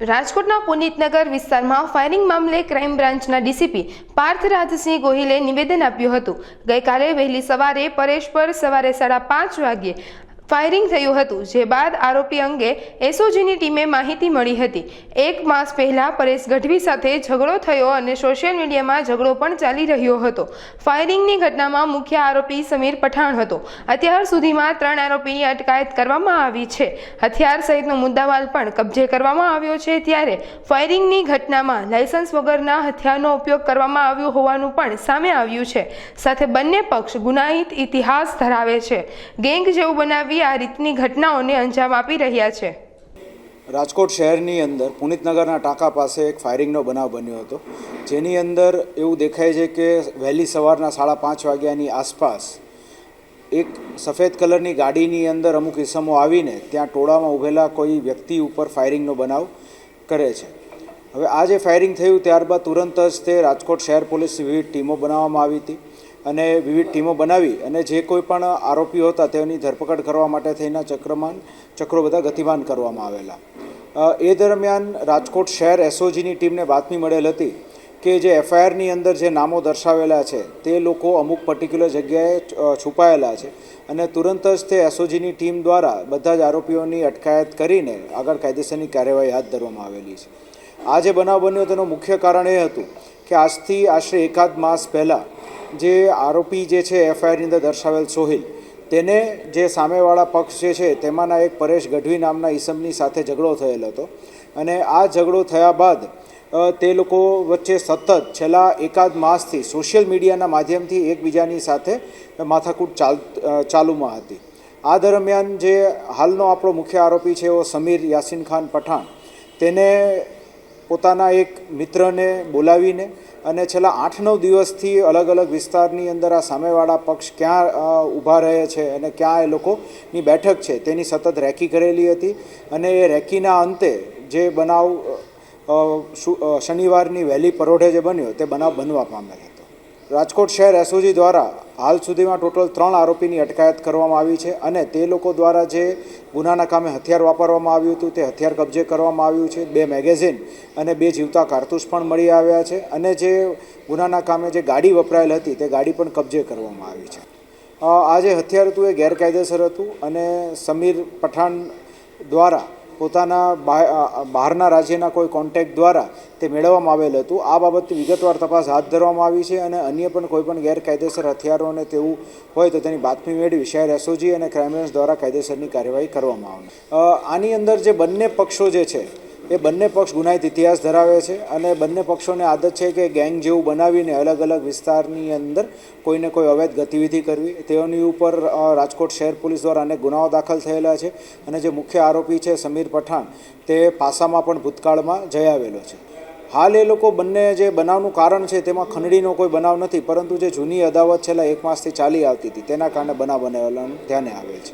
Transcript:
રાજકોટના પુનિતનગર વિસ્તારમાં ફાયરિંગ મામલે ક્રાઇમ બ્રાન્ચના ડીસીપી પાર્થ રાજસિંહ ગોહિલે નિવેદન આપ્યું હતું. ગઈકાલે વહેલી સવારે પરેશ પર સવારે સાડા પાંચ વાગ્યે ફાયરિંગ થયું હતું, જે બાદ આરોપી અંગે એસઓજીની ટીમે માહિતી મળી હતી. એક માસ પહેલા પરેશ ગઢવી સાથે ઝઘડો થયો અને સોશિયલ મીડિયામાં ઝઘડો પણ ચાલી રહ્યો હતો. ફાયરિંગની ઘટનામાં મુખ્ય આરોપી સમીર પઠાણ હતો. અત્યાર સુધીમાં ત્રણ આરોપીની અટકાયત કરવામાં આવી છે. હથિયાર સહિતનો મુદ્દામાલ પણ કબજે કરવામાં આવ્યો છે ત્યારે ફાયરિંગની ઘટનામાં લાયસન્સ વગરના હથિયારનો ઉપયોગ કરવામાં આવ્યો હોવાનું પણ સામે આવ્યું છે. સાથે બંને પક્ષ ગુનાહિત ઇતિહાસ ધરાવે છે. ગેંગ જેવું બનાવી આ રીતની ઘટનાઓને અંજામ આપી રહ્યા છે. રાજકોટ શહેરની અંદર પુનિતનગરના ટાંકા પાસે એક ફાયરિંગનો બનાવ બન્યો હતો. જેની અંદર એવું દેખાય છે કે વહેલી સવારના સાડા પાંચ વાગ્યાની આસપાસ એક સફેદ કલરની ગાડીની અંદર અમુક ઇસમો આવીને ત્યાં ટોળામાં ઊભેલા કોઈ વ્યક્તિ ઉપર ફાયરિંગનો બનાવ કરે છે. હવે આ જે ફાયરિંગ થયું ત્યારબાદ તુરંત જ તે રાજકોટ શહેર પોલીસ વિવિધ ટીમો બનાવવામાં આવી હતી. અને વિવિધ ટીમો બનાવી અને જે કોઈ પણ આરોપીઓ હતા તેની ધરપકડ કરવા માટે થઈને ચક્રમાન ચક્રો બધા ગતિમાન કરવામાં આવેલા. એ દરમિયાન રાજકોટ શહેર એસઓજીની ટીમને બાતમી મળેલ હતી કે જે એફઆઈઆરની અંદર જે નામો દર્શાવેલા છે, તે લોકો અમુક પર્ટિક્યુલર જગ્યાએ છુપાયેલા છે અને તુરંત જ તે એસઓજીની ટીમ દ્વારા બધા જ આરોપીઓની અટકાયત કરીને આગળ કાયદેસરની કાર્યવાહી હાથ ધરવામાં આવેલી છે. આ જે બનાવ બન્યો તેનું મુખ્ય કારણ એ હતું કે આજથી આશરે એકાદ માસ પહેલાં જે આરોપી જે છે, એફઆઈઆરની અંદર દર્શાવેલ સોહિલ, તેને જે સામેવાળા પક્ષ જે છે, તેમાંના એક પરેશ ગઢવી નામના ઈસમની સાથે ઝઘડો થયેલ હતો. અને આ ઝઘડો થયા બાદ તે લોકો વચ્ચે સતત છેલ્લા એકાદ માસથી સોશિયલ મીડિયાના માધ્યમથી એકબીજાની સાથે માથાકૂટ ચાલ ચાલુમાં હતી. આ દરમિયાન જે હાલનો આપણો મુખ્ય આરોપી છે, એવો સમીર યાસીન ખાન પઠાણ, તેને પોતાના એક મિત્રને બોલાવીને અને છેલ્લા આઠ નવ દિવસથી અલગ અલગ વિસ્તારની અંદર આ સામેવાળા પક્ષ ક્યાં ઊભા રહે છે અને ક્યાં એ લોકોની બેઠક છે તેની સતત રેકી કરેલી હતી. અને એ રેકીના અંતે જે બનાવ શનિવારની વહેલી પરોઢે જે બન્યો તે બનાવ બનવા પામેલ હતો. રાજકોટ શહેર એસઓજી દ્વારા હાલ સુધીમાં ટોટલ ત્રણ આરોપીની અટકાયત કરવામાં આવી છે અને તે લોકો દ્વારા જે ગુનાના કામે હથિયાર વાપરવામાં આવ્યું હતું, તે હથિયાર કબજે કરવામાં આવ્યું છે. બે મેગેઝિન અને બે જીવતા કારતૂસ પણ મળી આવ્યા છે અને જે ગુનાના કામે જે ગાડી વપરાયેલ હતી, તે ગાડી પણ કબજે કરવામાં આવી છે. આ જે હથિયાર હતું એ ગેરકાયદેસર હતું અને સમીર પઠાણ દ્વારા પોતાના બહારના રાજ્યના કોઈ કોન્ટેક્ટ દ્વારા તે મેળવવામાં આવેલ હતું. આ બાબતની વિગતવાર તપાસ હાથ ધરવામાં આવી છે અને અન્ય પણ કોઈ પણ ગેરકાયદેસર હથિયારોને તેવું હોય તો તેની બાતમી મેળવી શહેર એસઓજી અને ક્રાઇમ બ્રાન્ચ દ્વારા કાયદેસરની કાર્યવાહી કરવામાં આવે આની અંદર જે બંને પક્ષો જે છે એ બંને પક્ષ ગુનાહિત ઇતિહાસ ધરાવે છે અને બંને પક્ષોને આદત છે કે ગેંગ જેવું બનાવીને અલગ અલગ વિસ્તારની અંદર કોઈને કોઈ અવૈધ ગતિવિધિ કરવી. તેઓની ઉપર રાજકોટ શહેર પોલીસ દ્વારા અનેક ગુનાઓ દાખલ થયેલા છે અને જે મુખ્ય આરોપી છે સમીર પઠાણ, તે પાસામાં પણ ભૂતકાળમાં જઈ આવેલો છે. હાલ એ લોકો બંને જે બનાવનું કારણ છે તેમાં ખંડણીનો કોઈ બનાવ નથી, પરંતુ જે જૂની અદાવત છેલ્લા એક માસથી ચાલી આવતી હતી, તેના કારણે બનાવ બનાવેલાનું ધ્યાને આવે છે.